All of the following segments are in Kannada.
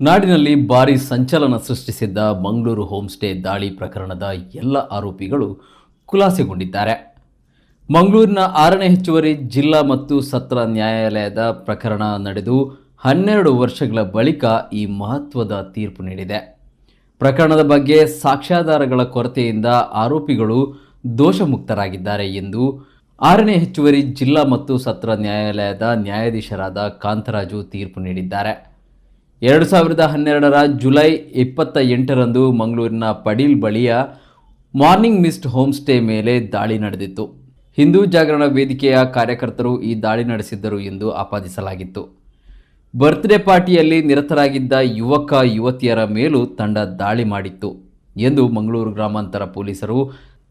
ನಾಡಿನಲ್ಲಿ ಭಾರಿ ಸಂಚಲನ ಸೃಷ್ಟಿಸಿದ್ದ ಮಂಗಳೂರು ಹೋಮ್ಸ್ಟೇ ದಾಳಿ ಪ್ರಕರಣದ ಎಲ್ಲ ಆರೋಪಿಗಳು ಖುಲಾಸೆಗೊಂಡಿದ್ದಾರೆ. ಮಂಗಳೂರಿನ ಆರನೇ ಹೆಚ್ಚುವರಿ ಜಿಲ್ಲಾ ಮತ್ತು ಸತ್ರ ನ್ಯಾಯಾಲಯದ ಪ್ರಕರಣ ನಡೆದು ಹನ್ನೆರಡು ವರ್ಷಗಳ ಬಳಿಕ ಈ ಮಹತ್ವದ ತೀರ್ಪು ನೀಡಿದೆ. ಪ್ರಕರಣದ ಬಗ್ಗೆ ಸಾಕ್ಷ್ಯಾಧಾರಗಳ ಕೊರತೆಯಿಂದ ಆರೋಪಿಗಳು ದೋಷಮುಕ್ತರಾಗಿದ್ದಾರೆ ಎಂದು ಆರನೇ ಹೆಚ್ಚುವರಿ ಜಿಲ್ಲಾ ಮತ್ತು ಸತ್ರ ನ್ಯಾಯಾಲಯದ ನ್ಯಾಯಾಧೀಶರಾದ ಕಾಂತರಾಜು ತೀರ್ಪು ನೀಡಿದ್ದಾರೆ. ಎರಡು ಸಾವಿರದ ಹನ್ನೆರಡರ ಜುಲೈ ಇಪ್ಪತ್ತ ಎಂಟರಂದು ಮಂಗಳೂರಿನ ಪಡೀಲ್ ಬಳಿಯ ಮಾರ್ನಿಂಗ್ ಮಿಸ್ಟ್ ಹೋಮ್ ಸ್ಟೇ ಮೇಲೆ ದಾಳಿ ನಡೆದಿತ್ತು. ಹಿಂದೂ ಜಾಗರಣ ವೇದಿಕೆಯ ಕಾರ್ಯಕರ್ತರು ಈ ದಾಳಿ ನಡೆಸಿದ್ದರು ಎಂದು ಆಪಾದಿಸಲಾಗಿತ್ತು. ಬರ್ತ್ಡೇ ಪಾರ್ಟಿಯಲ್ಲಿ ನಿರತರಾಗಿದ್ದ ಯುವಕ ಯುವತಿಯರ ಮೇಲೂ ತಂಡ ದಾಳಿ ಮಾಡಿತ್ತು ಎಂದು ಮಂಗಳೂರು ಗ್ರಾಮಾಂತರ ಪೊಲೀಸರು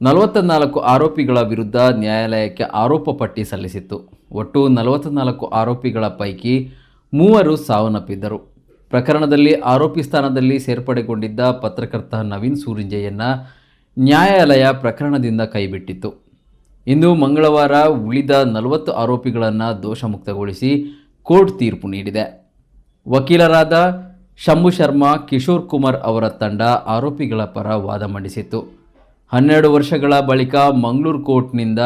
ನಲವತ್ತ ನಾಲ್ಕು ಆರೋಪಿಗಳ ವಿರುದ್ಧ ನ್ಯಾಯಾಲಯಕ್ಕೆ ಆರೋಪ ಪಟ್ಟಿ ಸಲ್ಲಿಸಿತ್ತು. ಒಟ್ಟು ನಲವತ್ತ ನಾಲ್ಕು ಆರೋಪಿಗಳ ಪೈಕಿ ಮೂವರು ಸಾವನ್ನಪ್ಪಿದ್ದರು. ಪ್ರಕರಣದಲ್ಲಿ ಆರೋಪಿ ಸ್ಥಾನದಲ್ಲಿ ಸೇರ್ಪಡೆಗೊಂಡಿದ್ದ ಪತ್ರಕರ್ತ ನವೀನ್ ಸೂರಿಂಜೆಯನ್ನ ನ್ಯಾಯಾಲಯ ಪ್ರಕರಣದಿಂದ ಕೈಬಿಟ್ಟಿತ್ತು. ಇಂದು ಮಂಗಳವಾರ ಉಳಿದ ನಲವತ್ತು ಆರೋಪಿಗಳನ್ನು ದೋಷಮುಕ್ತಗೊಳಿಸಿ ಕೋರ್ಟ್ ತೀರ್ಪು ನೀಡಿದೆ. ವಕೀಲರಾದ ಶಂಭು ಶರ್ಮಾ, ಕಿಶೋರ್ ಕುಮಾರ್ ಅವರ ತಂಡ ಆರೋಪಿಗಳ ಪರ ವಾದ ಮಂಡಿಸಿತ್ತು. ಹನ್ನೆರಡು ವರ್ಷಗಳ ಬಳಿಕ ಮಂಗಳೂರು ಕೋರ್ಟ್ನಿಂದ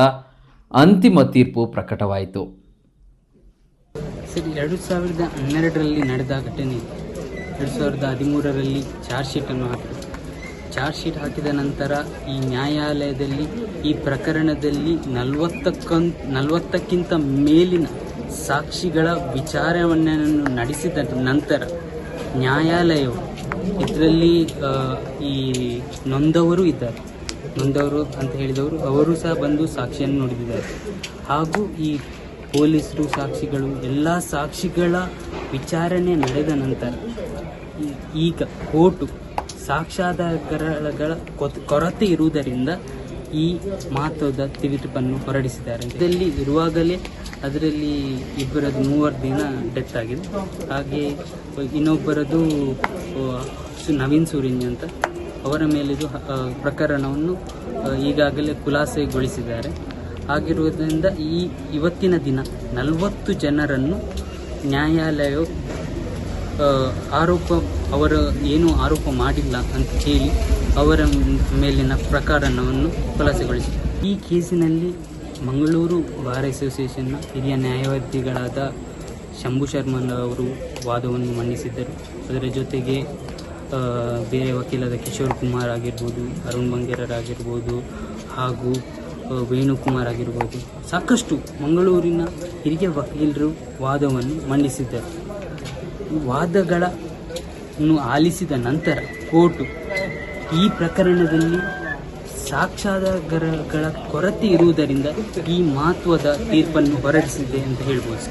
ಅಂತಿಮ ತೀರ್ಪು ಪ್ರಕಟವಾಯಿತು. ಸರಿ, ಎರಡು ಸಾವಿರದ ಹನ್ನೆರಡರಲ್ಲಿ ನಡೆದ ಘಟನೆ. ಎರಡು ಸಾವಿರದ ಹದಿಮೂರರಲ್ಲಿ ಚಾರ್ಜ್ ಶೀಟನ್ನು ಹಾಕಿದರು ಚಾರ್ಜ್ ಶೀಟ್ ಹಾಕಿದ ನಂತರ ಈ ನ್ಯಾಯಾಲಯದಲ್ಲಿ, ಈ ಪ್ರಕರಣದಲ್ಲಿ ನಲವತ್ತಕ್ಕಂ, ನಲವತ್ತಕ್ಕಿಂತ ಮೇಲಿನ ಸಾಕ್ಷಿಗಳ ವಿಚಾರವನ್ನು ನಡೆಸಿದ ನಂತರ ನ್ಯಾಯಾಲಯವು ಇದರಲ್ಲಿ ಈ ನೊಂದವರು ಇದ್ದಾರೆ. ನೊಂದವರು ಅಂತ ಹೇಳಿದವರು, ಅವರು ಸಹ ಬಂದು ಸಾಕ್ಷಿಯನ್ನು ನುಡಿದಿದ್ದಾರೆ ಹಾಗೂ ಈ ಪೊಲೀಸರು, ಸಾಕ್ಷಿಗಳು, ಎಲ್ಲ ಸಾಕ್ಷಿಗಳ ವಿಚಾರಣೆ ನಡೆದ ನಂತರ ಈಗ ಕೋರ್ಟು ಸಾಕ್ಷ್ಯಾಧಾರಗಳ ಕೊತ್- ಕೊರತೆ ಇರುವುದರಿಂದ ಈ ಮಹತ್ವದ ತೀರ್ಪನ್ನು ಹೊರಡಿಸಿದ್ದಾರೆ. ಇದರಲ್ಲಿ ಇರುವಾಗಲೇ ಅದರಲ್ಲಿ ಇಬ್ಬರದು ಮೂವರು ದಿನ ಡೆತ್ ಆಗಿದೆ. ಹಾಗೆ ಇನ್ನೊಬ್ಬರದು ನವೀನ್ ಸೂರಿನ್ ಅಂತ ಅವರ ಮೇಲಿದು ಪ್ರಕರಣವನ್ನು ಈಗಾಗಲೇ ಖುಲಾಸೆಗೊಳಿಸಿದ್ದಾರೆ. ಆಗಿರುವುದರಿಂದ ಈ ಇವತ್ತಿನ ದಿನ ನಲವತ್ತು ಜನರನ್ನು ನ್ಯಾಯಾಲಯವು ಆರೋಪ ಅವರ ಏನು ಆರೋಪ ಮಾಡಿಲ್ಲ ಅಂತ ಹೇಳಿ ಅವರ ಮೇಲಿನ ಪ್ರಕರಣವನ್ನು ಖುಲಾಸೆಗೊಳಿಸಿದೆ. ಈ ಕೇಸಿನಲ್ಲಿ ಮಂಗಳೂರು ಬಾರ್ ಅಸೋಸಿಯೇಷನ್ನ ಹಿರಿಯ ನ್ಯಾಯವಾದಿಗಳಾದ ಶಂಭು ಶರ್ಮನ್ ಅವರು ವಾದವನ್ನು ಮಂಡಿಸಿದ್ದರು. ಅದರ ಜೊತೆಗೆ ಬೇರೆ ವಕೀಲಾದ ಕಿಶೋರ್ ಕುಮಾರ್ ಆಗಿರ್ಬೋದು ಅರುಣ್ ಬಂಗೇರರಾಗಿರ್ಬೋದು ಹಾಗೂ ಆ, ವೇಣುಕುಮಾರ್ ಆಗಿರ್ಬೋದು. ಸಾಕಷ್ಟು ಮಂಗಳೂರಿನ ಹಿರಿಯ ವಕೀಲರು ವಾದವನ್ನು ಮಂಡಿಸಿದ್ದರು. ವಾದಗಳನ್ನು ಆಲಿಸಿದ ನಂತರ ಕೋರ್ಟು ಈ ಪ್ರಕರಣದಲ್ಲಿ ಸಾಕ್ಷಾಧಾರಗಳ ಕೊರತೆ ಇರುವುದರಿಂದ ಈ ಮಹತ್ವದ ತೀರ್ಪನ್ನು ಹೊರಡಿಸಿದೆ ಅಂತ ಹೇಳ್ಬೋದು.